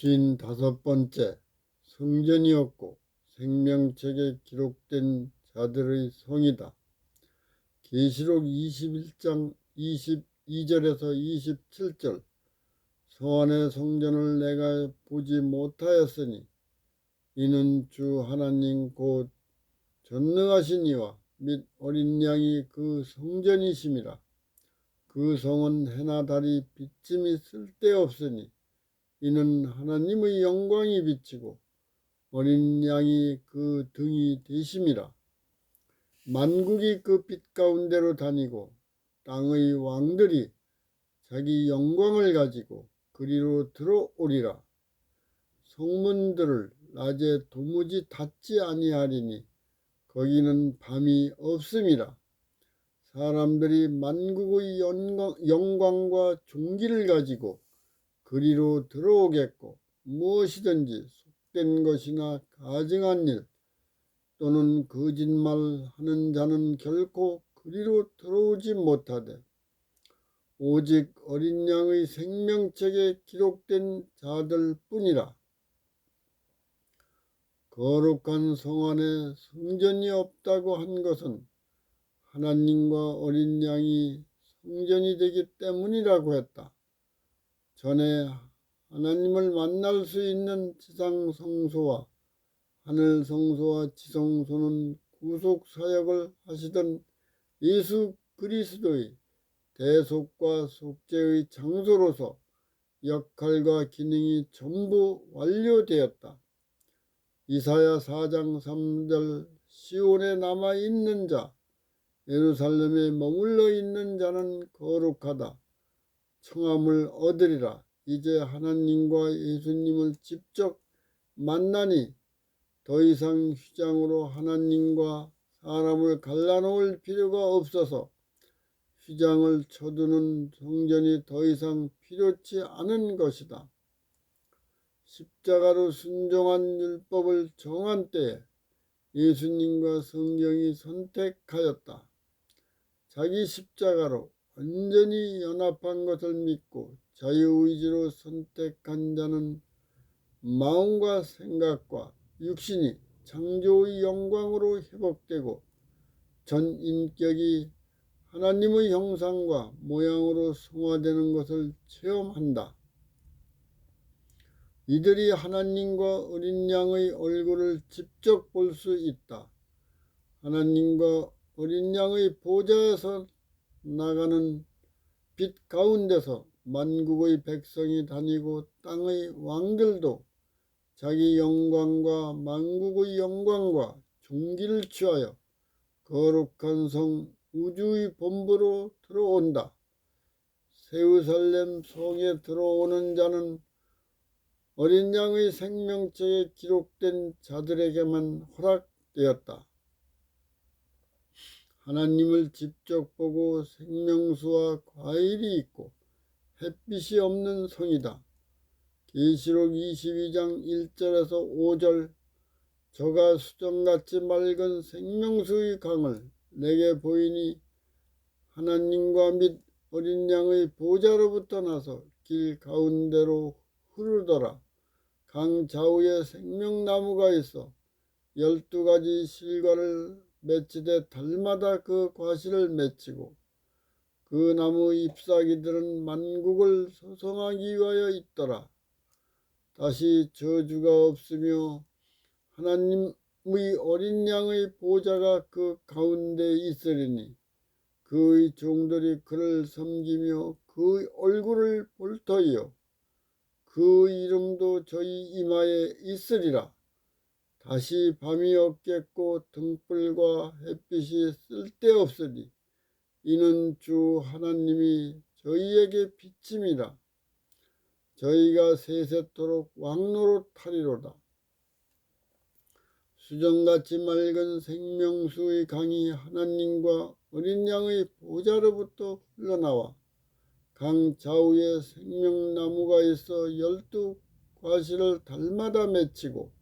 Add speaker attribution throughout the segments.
Speaker 1: 쉰 다섯 번째 성전이었고 생명책에 기록된 자들의 성이다. 계시록 21장 22절에서 27절 성안의 성전을 내가 보지 못하였으니 이는 주 하나님 곧 전능하신 이와 및 어린 양이 그 성전이심이라 그 성은 해나 달이 비침이 쓸데없으니 이는 하나님의 영광이 비치고 어린 양이 그 등이 되심이라. 만국이 그 빛 가운데로 다니고 땅의 왕들이 자기 영광을 가지고 그리로 들어오리라. 성문들을 낮에 도무지 닫지 아니하리니 거기는 밤이 없음이라. 사람들이 만국의 영광, 영광과 종기를 가지고 그리로 들어오겠고 무엇이든지 속된 것이나 가증한 일 또는 거짓말하는 자는 결코 그리로 들어오지 못하되 오직 어린 양의 생명책에 기록된 자들 뿐이라. 거룩한 성 안에 성전이 없다고 한 것은 하나님과 어린 양이 성전이 되기 때문이라고 했다. 전에 하나님을 만날 수 있는 지상 성소와 하늘 성소와 지성소는 구속 사역을 하시던 예수 그리스도의 대속과 속죄의 장소로서 역할과 기능이 전부 완료되었다. 이사야 4장 3절 시온에 남아 있는 자 예루살렘에 머물러 있는 자는 거룩하다. 청함을 얻으리라. 이제 하나님과 예수님을 직접 만나니 더 이상 휘장으로 하나님과 사람을 갈라놓을 필요가 없어서 휘장을 쳐두는 성전이 더 이상 필요치 않은 것이다. 십자가로 순종한 율법을 정한 때에 예수님과 성경이 선택하였다. 자기 십자가로 완전히 연합한 것을 믿고 자유의지로 선택한 자는 마음과 생각과 육신이 창조의 영광으로 회복되고 전 인격이 하나님의 형상과 모양으로 성화되는 것을 체험한다. 이들이 하나님과 어린 양의 얼굴을 직접 볼 수 있다. 하나님과 어린 양의 보좌에서 나가는 빛 가운데서 만국의 백성이 다니고 땅의 왕들도 자기 영광과 만국의 영광과 종기를 취하여 거룩한 성 우주의 본부로 들어온다. 세우살렘 성에 들어오는 자는 어린 양의 생명책에 기록된 자들에게만 허락되었다. 하나님을 직접 보고 생명수와 과일이 있고 햇빛이 없는 성이다. 계시록 22장 1절에서 5절 저가 수정같이 맑은 생명수의 강을 내게 보이니 하나님과 및 어린 양의 보좌로부터 나서 길 가운데로 흐르더라. 강 좌우에 생명나무가 있어 열두 가지 실과를 맺히되 달마다 그 과실을 맺히고 그 나무 잎사귀들은 만국을 소성하기 위하여 있더라. 다시 저주가 없으며 하나님의 어린 양의 보좌가 그 가운데 있으리니 그의 종들이 그를 섬기며 그 얼굴을 볼 터이요 그 이름도 저희 이마에 있으리라. 다시 밤이 없겠고 등불과 햇빛이 쓸데없으니 이는 주 하나님이 저희에게 비침이라. 저희가 세세토록 왕노로 타리로다. 수정같이 맑은 생명수의 강이 하나님과 어린 양의 보좌로부터 흘러나와 강 좌우에 생명나무가 있어 열두 과실을 달마다 맺히고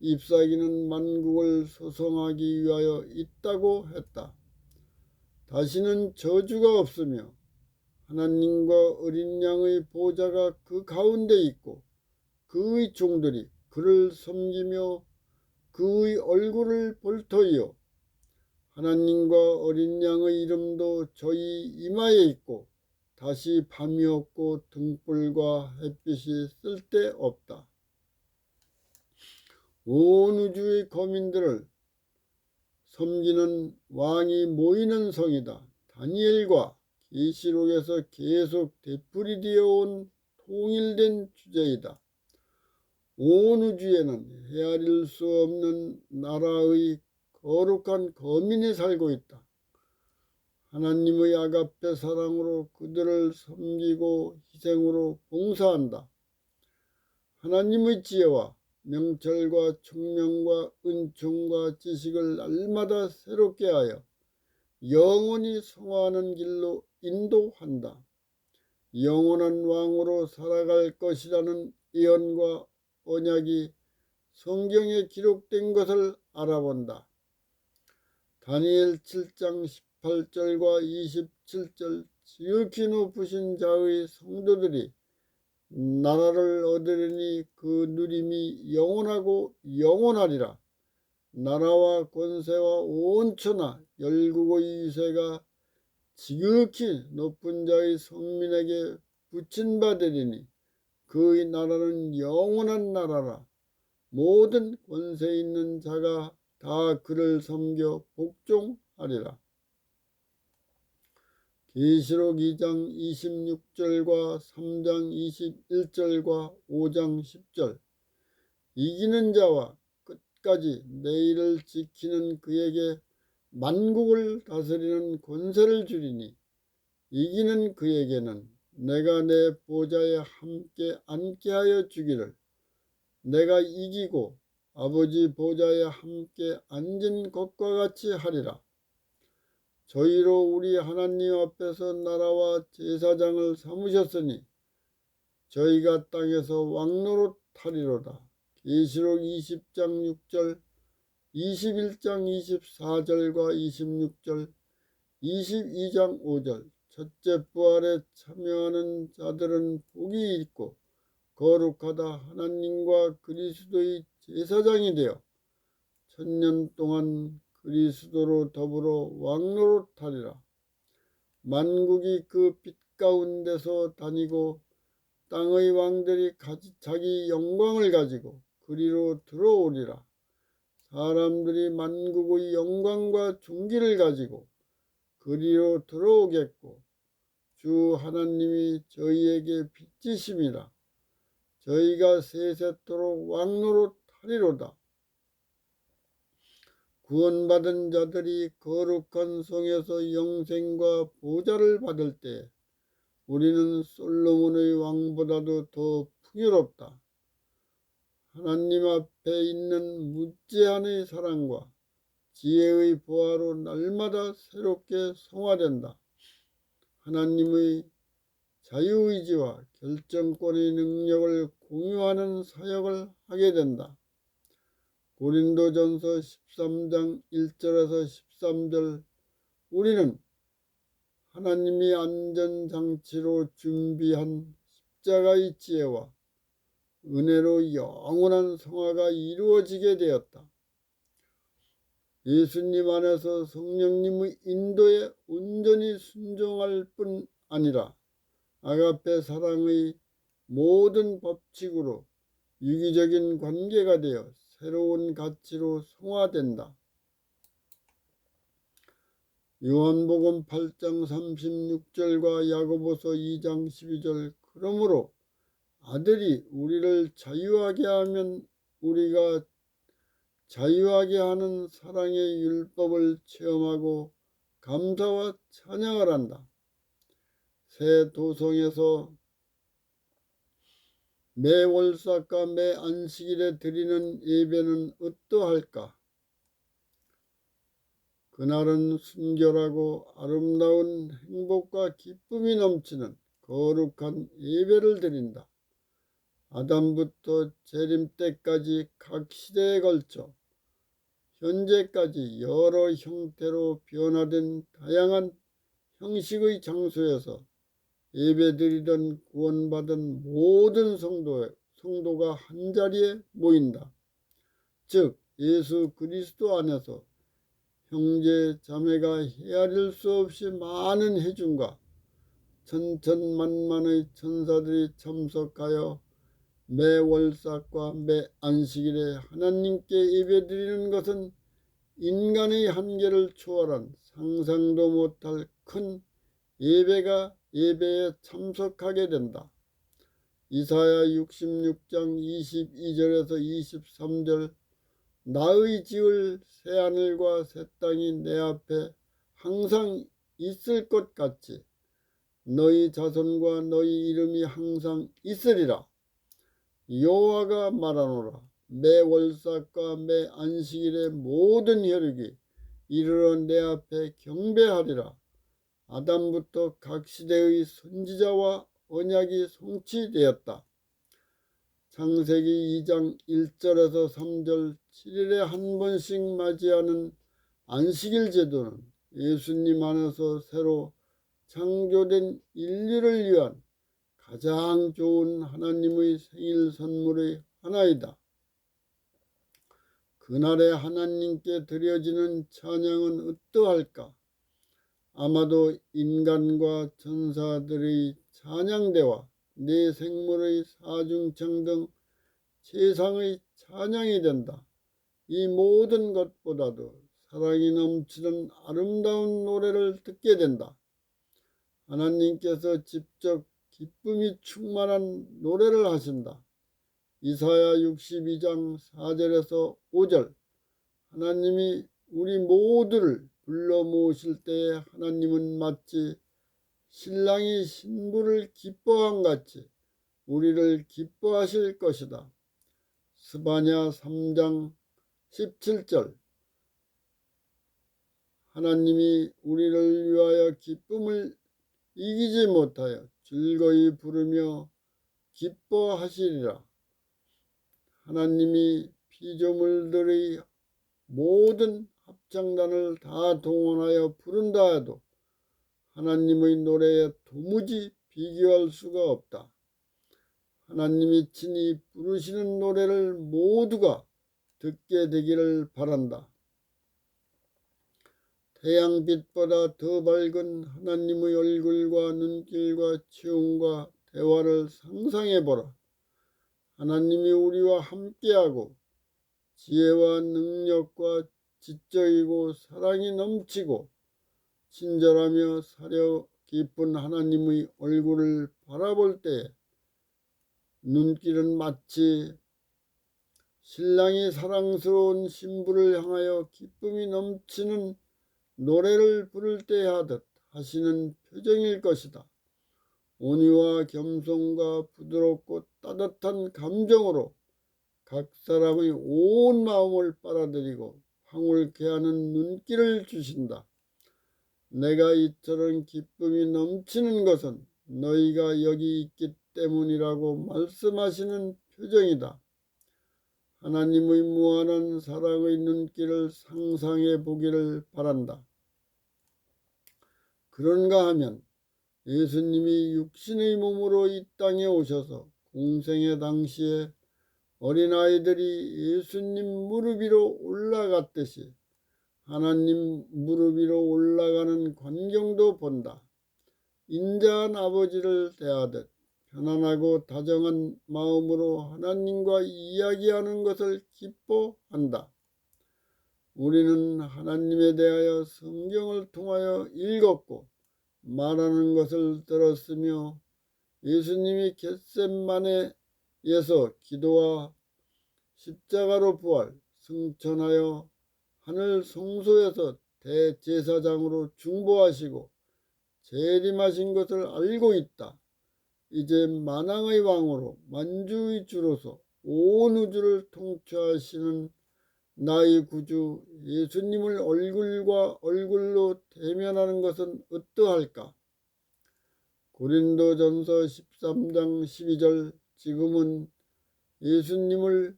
Speaker 1: 잎사귀는 만국을 소성하기 위하여 있다고 했다. 다시는 저주가 없으며 하나님과 어린 양의 보좌가 그 가운데 있고 그의 종들이 그를 섬기며 그의 얼굴을 볼 터이요 하나님과 어린 양의 이름도 저희 이마에 있고 다시 밤이 없고 등불과 햇빛이 쓸데없다. 온 우주의 거민들을 섬기는 왕이 모이는 성이다. 다니엘과 계시록에서 계속 되풀이 되어 온 통일된 주제이다. 온 우주에는 헤아릴 수 없는 나라의 거룩한 거민이 살고 있다. 하나님의 아가페 사랑으로 그들을 섬기고 희생으로 봉사한다. 하나님의 지혜와 명철과 총명과 은총과 지식을 날마다 새롭게 하여 영원히 성화하는 길로 인도한다. 영원한 왕으로 살아갈 것이라는 예언과 언약이 성경에 기록된 것을 알아본다. 다니엘 7장 18절과 27절 지극히 높으신 자의 성도들이 나라를 얻으려니 그 누림이 영원하고 영원하리라. 나라와 권세와 온 천하 열국의 유세가 지극히 높은 자의 성민에게 붙인 바 되리니 그의 나라는 영원한 나라라. 모든 권세 있는 자가 다 그를 섬겨 복종하리라. 계시록 2장 26절과 3장 21절과 5장 10절 이기는 자와 끝까지 내일을 지키는 그에게 만국을 다스리는 권세를 주리니 이기는 그에게는 내가 내 보좌에 함께 앉게 하여 주기를 내가 이기고 아버지 보좌에 함께 앉은 것과 같이 하리라. 저희로 우리 하나님 앞에서 나라와 제사장을 삼으셨으니 저희가 땅에서 왕노릇 하리로다. 계시록 20장 6절, 21장 24절과 26절, 22장 5절. 첫째 부활에 참여하는 자들은 복이 있고 거룩하다 하나님과 그리스도의 제사장이 되어 천년 동안 그리스도로 더불어 왕노릇하리라. 만국이 그 빛 가운데서 다니고 땅의 왕들이 자기 영광을 가지고 그리로 들어오리라. 사람들이 만국의 영광과 존귀를 가지고 그리로 들어오겠고 주 하나님이 저희에게 빚지심이라. 저희가 세세토록 왕노릇하리로다. 구원받은 자들이 거룩한 성에서 영생과 보좌를 받을 때 우리는 솔로몬의 왕보다도 더 풍요롭다. 하나님 앞에 있는 무제한의 사랑과 지혜의 보화로 날마다 새롭게 성화된다. 하나님의 자유의지와 결정권의 능력을 공유하는 사역을 하게 된다. 고린도전서 13장 1절에서 13절 우리는 하나님이 안전장치로 준비한 십자가의 지혜와 은혜로 영원한 성화가 이루어지게 되었다. 예수님 안에서 성령님의 인도에 온전히 순종할 뿐 아니라 아가페 사랑의 모든 법칙으로 유기적인 관계가 되어 새로운 가치로 성화된다. 요한복음 8장 36절과 야고보서 2장 12절 그러므로 아들이 우리를 자유하게 하면 우리가 자유하게 하는 사랑의 율법을 체험하고 감사와 찬양을 한다. 새 도성에서 매 월삭과 매 안식일에 드리는 예배는 어떠할까? 그날은 순결하고 아름다운 행복과 기쁨이 넘치는 거룩한 예배를 드린다. 아담부터 재림 때까지 각 시대에 걸쳐 현재까지 여러 형태로 변화된 다양한 형식의 장소에서 예배드리던 구원받은 모든 성도, 성도가 한자리에 모인다. 즉 예수 그리스도 안에서 형제 자매가 헤아릴 수 없이 많은 해중과 천천만만의 천사들이 참석하여 매 월삭과 매 안식일에 하나님께 예배드리는 것은 인간의 한계를 초월한 상상도 못할 큰 예배가 예배에 참석하게 된다. 이사야 66장 22절에서 23절 나의 지을 새 하늘과 새 땅이 내 앞에 항상 있을 것 같이 너희 자손과 너희 이름이 항상 있으리라. 여호와가 말하노라. 매 월삭과 매 안식일의 모든 혈육이 이르러 내 앞에 경배하리라. 아담부터 각 시대의 선지자와 언약이 성취되었다. 창세기 2장 1절에서 3절 7일에 한 번씩 맞이하는 안식일 제도는 예수님 안에서 새로 창조된 인류를 위한 가장 좋은 하나님의 생일 선물의 하나이다. 그날에 하나님께 드려지는 찬양은 어떠할까? 아마도 인간과 천사들의 찬양대와 내 생물의 사중청 등 세상의 찬양이 된다. 이 모든 것보다도 사랑이 넘치는 아름다운 노래를 듣게 된다. 하나님께서 직접 기쁨이 충만한 노래를 하신다. 이사야 62장 4절에서 5절 하나님이 우리 모두를 불러 모으실 때에 하나님은 마치 신랑이 신부를 기뻐한 같이 우리를 기뻐하실 것이다. 스바냐 3장 17절 하나님이 우리를 위하여 기쁨을 이기지 못하여 즐거이 부르며 기뻐하시리라. 하나님이 피조물들의 모든 합창단을 다 동원하여 부른다 해도 하나님의 노래에 도무지 비교할 수가 없다. 하나님이 친히 부르시는 노래를 모두가 듣게 되기를 바란다. 태양빛보다 더 밝은 하나님의 얼굴과 눈길과 체온과 대화를 상상해 보라. 하나님이 우리와 함께하고 지혜와 능력과 지적이고 사랑이 넘치고 친절하며 사려 깊은 하나님의 얼굴을 바라볼 때 눈길은 마치 신랑이 사랑스러운 신부를 향하여 기쁨이 넘치는 노래를 부를 때 하듯 하시는 표정일 것이다. 온유와 겸손과 부드럽고 따뜻한 감정으로 각 사람의 온 마음을 빨아들이고 황홀케 하는 눈길을 주신다. 내가 이처럼 기쁨이 넘치는 것은 너희가 여기 있기 때문이라고 말씀하시는 표정이다. 하나님의 무한한 사랑의 눈길을 상상해 보기를 바란다. 그런가 하면 예수님이 육신의 몸으로 이 땅에 오셔서 공생의 당시에 어린아이들이 예수님 무릎 위로 올라갔듯이 하나님 무릎 위로 올라가는 광경도 본다. 인자한 아버지를 대하듯 편안하고 다정한 마음으로 하나님과 이야기하는 것을 기뻐한다. 우리는 하나님에 대하여 성경을 통하여 읽었고 말하는 것을 들었으며 예수님이 겟셋만 에에서 기도와 십자가로 부활 승천하여 하늘 성소에서 대제사장으로 중보하시고 재림하신 것을 알고 있다. 이제 만왕의 왕으로 만주의 주로서 온 우주를 통치하시는 나의 구주 예수님을 얼굴과 얼굴로 대면하는 것은 어떠할까? 고린도전서 13장 12절 지금은 예수님을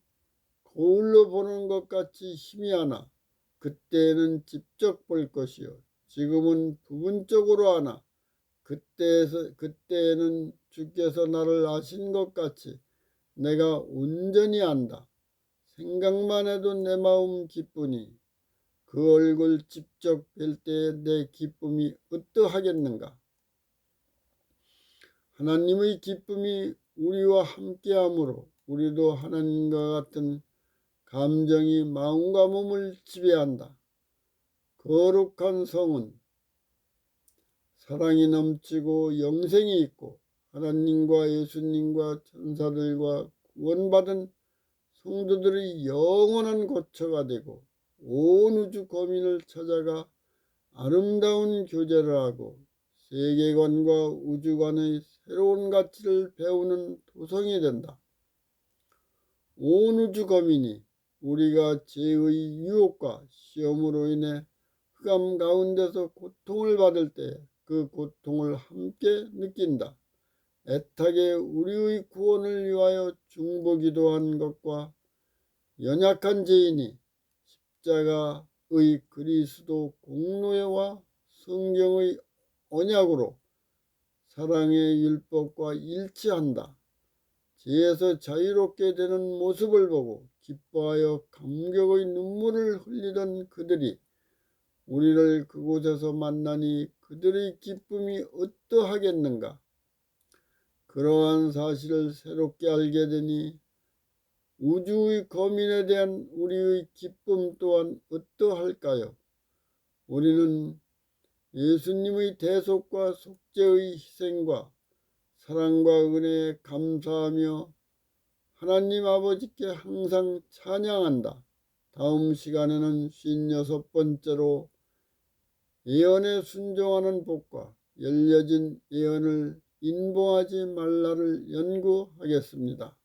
Speaker 1: 거울로 보는 것 같이 희미하나 그때는 직접 볼 것이요 지금은 부분적으로 하나 그때에서 그때에는 주께서 나를 아신 것 같이 내가 온전히 안다. 생각만 해도 내 마음 기쁘니 그 얼굴 직접 뵐 때 내 기쁨이 어떠하겠는가? 하나님의 기쁨이 우리와 함께하므로 우리도 하나님과 같은 감정이 마음과 몸을 지배한다. 거룩한 성은 사랑이 넘치고 영생이 있고 하나님과 예수님과 천사들과 구원받은 성도들의 영원한 고처가 되고 온 우주 거민을 찾아가 아름다운 교제를 하고 세계관과 우주관의 새로운 가치를 배우는 도성이 된다. 온 우주 거민이 우리가 죄의 유혹과 시험으로 인해 흑암 가운데서 고통을 받을 때 그 고통을 함께 느낀다. 애타게 우리의 구원을 위하여 중보기도한 것과 연약한 죄인이 십자가의 그리스도 공로와 성경의 언약으로 사랑의 율법과 일치한다. 죄에서 자유롭게 되는 모습을 보고 기뻐하여 감격의 눈물을 흘리던 그들이 우리를 그곳에서 만나니 그들의 기쁨이 어떠하겠는가? 그러한 사실을 새롭게 알게 되니 우주의 거민에 대한 우리의 기쁨 또한 어떠할까요? 우리는 예수님의 대속과 속죄의 희생과 사랑과 은혜에 감사하며 하나님 아버지께 항상 찬양한다. 다음 시간에는 56번째로 예언에 순종하는 복과 열려진 예언을 인보하지 말라를 연구하겠습니다.